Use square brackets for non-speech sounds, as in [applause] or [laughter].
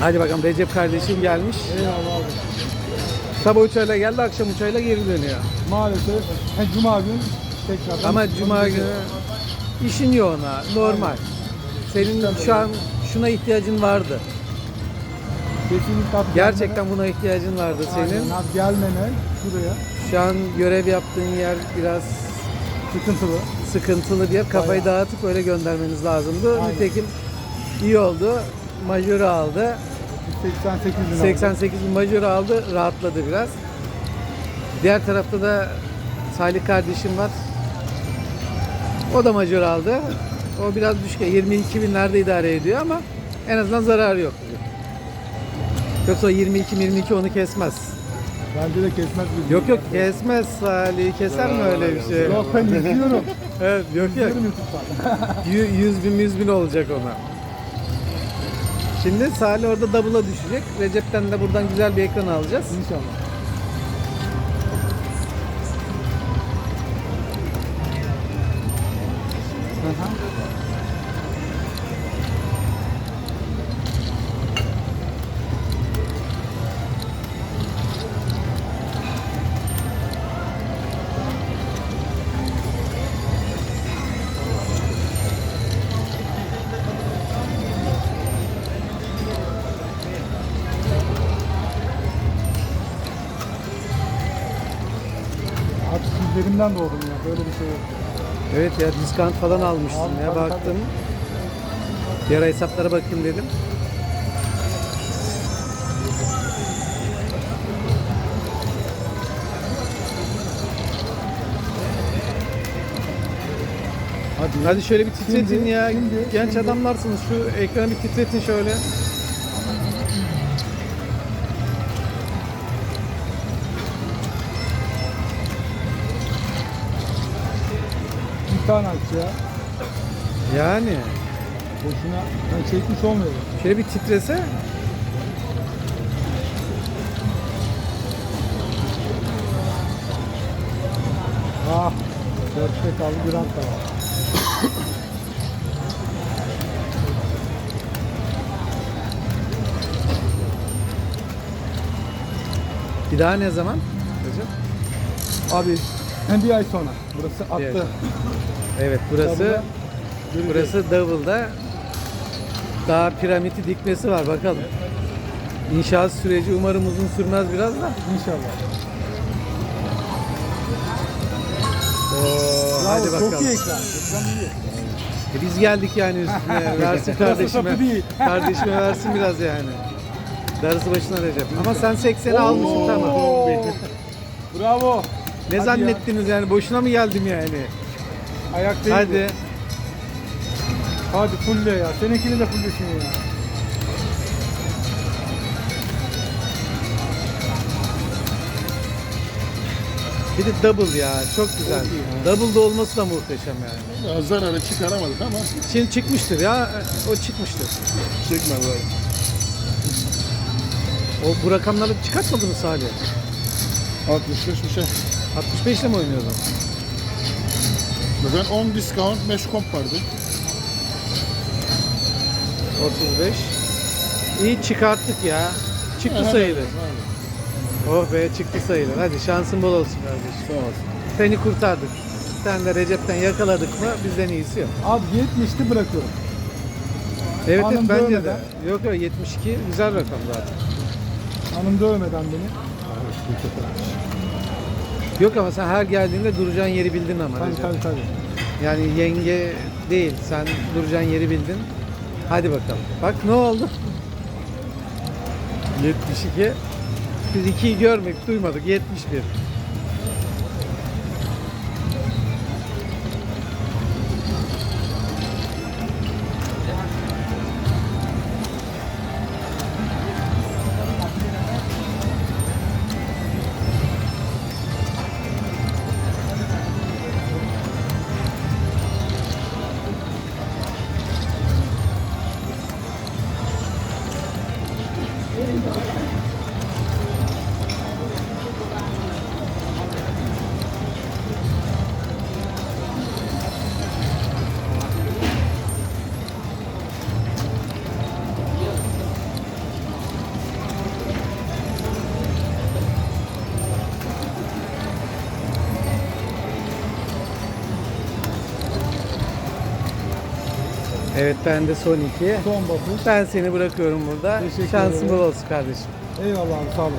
Hadi bakalım Recep kardeşim gelmiş. Eyvallah abi. Sabah uçağıyla geldi, akşam uçağıyla geri dönüyor. Maalesef he, Cuma gün tekrar. Ama cuma günü işin yoğuna, normal. Senin şu an şuna ihtiyacın vardı. Kesinlikle abi Gerçekten buna ihtiyacın vardı senin. Aynen abi gelmene şuraya Şu an görev yaptığın yer biraz sıkıntılı. sıkıntılı bir yer. Kafayı dağıtıp öyle göndermeniz lazımdı. Aynen. Nitekim iyi oldu. Majörü aldı. 88 bin aldım. 88 bin majörü aldı. Rahatladı biraz. Diğer tarafta da Salih kardeşim var. O da majör aldı. O biraz düşük. 22 binlerde idare ediyor ama en azından zararı yok. Yoksa 22-22 onu kesmez. Bence de kesmez bir Yok yok kesmez Salih. Keser mi öyle bir şey? Yok ben izliyorum. Evet yok yok. izliyorum YouTube'dan. Yü- 100 bin 100 bin olacak ona. Şimdi Salih orada double'a düşecek. Recep'ten de buradan güzel bir ekran alacağız. İnşallah. Abi sizlerimden doğdum ya. Böyle bir şey yok. Evet ya diskant falan almıştım Abi, ya tabii, baktım. Diğer hesaplara bakayım dedim. Hadi. Hadi şöyle bir titretin Şimdi- ya. şimdi- Genç şimdi- adamlarsınız. Şu ekranı bir titretin şöyle. Tane aç ya. Yani Boşuna ben çekmiş olmuyorum. şöyle bir titrese Ah. Dörtte kaldı bir rant var. bir daha ne zaman? Recep? Abi hem bir ay sonra. Burası ay attı. sonra. Evet burası Double'da burası Double'da daha piramidi dikmesi var bakalım. İnşaat süreci umarım uzun sürmez biraz da. İnşallah. Oo, Bravo, hadi bakalım. Çok iyi ekran. Ekran iyi. E biz geldik yani [laughs] üstüne. Versin kardeşime. değil. [laughs] Kardeşime versin biraz yani. Darısı başına Recep. Ama sen 80'i almışsın tamam. Bravo. Ne Hadi zannettiniz yani? Boşuna mı geldim yani? Ayak değil. Hadi. Hadi fulle ya. Seninkini de fullesin ya. Bir de double ya. Çok güzel. Çok. Double da olması da muhteşem yani. Ya zararı çıkaramadık ama Şimdi çıkmıştır ya. O çıkmıştır. abi. O bu rakamları çıkartmadınız Salih. 65 bir şey. 65 ile mi oynuyordun? Ben 10 discount 5 komp vardı. 35. İyi çıkarttık ya. Çıktı Ha, sayılır. aynen. Oh be çıktı sayılır. Hadi şansın bol olsun kardeşim. Sağ olasın. Seni kurtardık. Sen de Recep'ten yakaladık mı bizden iyisi yok. Abi 70'ti bırakıyorum. Evet, evet Hanım bence de. dövmeden. Yok yok 72 güzel rakam zaten. Hanım dövmeden beni. Yok ama sen her geldiğinde duracağın yeri bildin ama Tabii Recep. tabii tabii. Yani yenge değil sen duracağın yeri bildin. Hadi bakalım. Bak ne oldu? 72. Biz 2'yi görmedik, duymadık. 71. Evet ben de son iki. Son bakış. Ben seni bırakıyorum burada. Teşekkür Şansın ederim. bol olsun kardeşim. Eyvallah abi sağ olasın.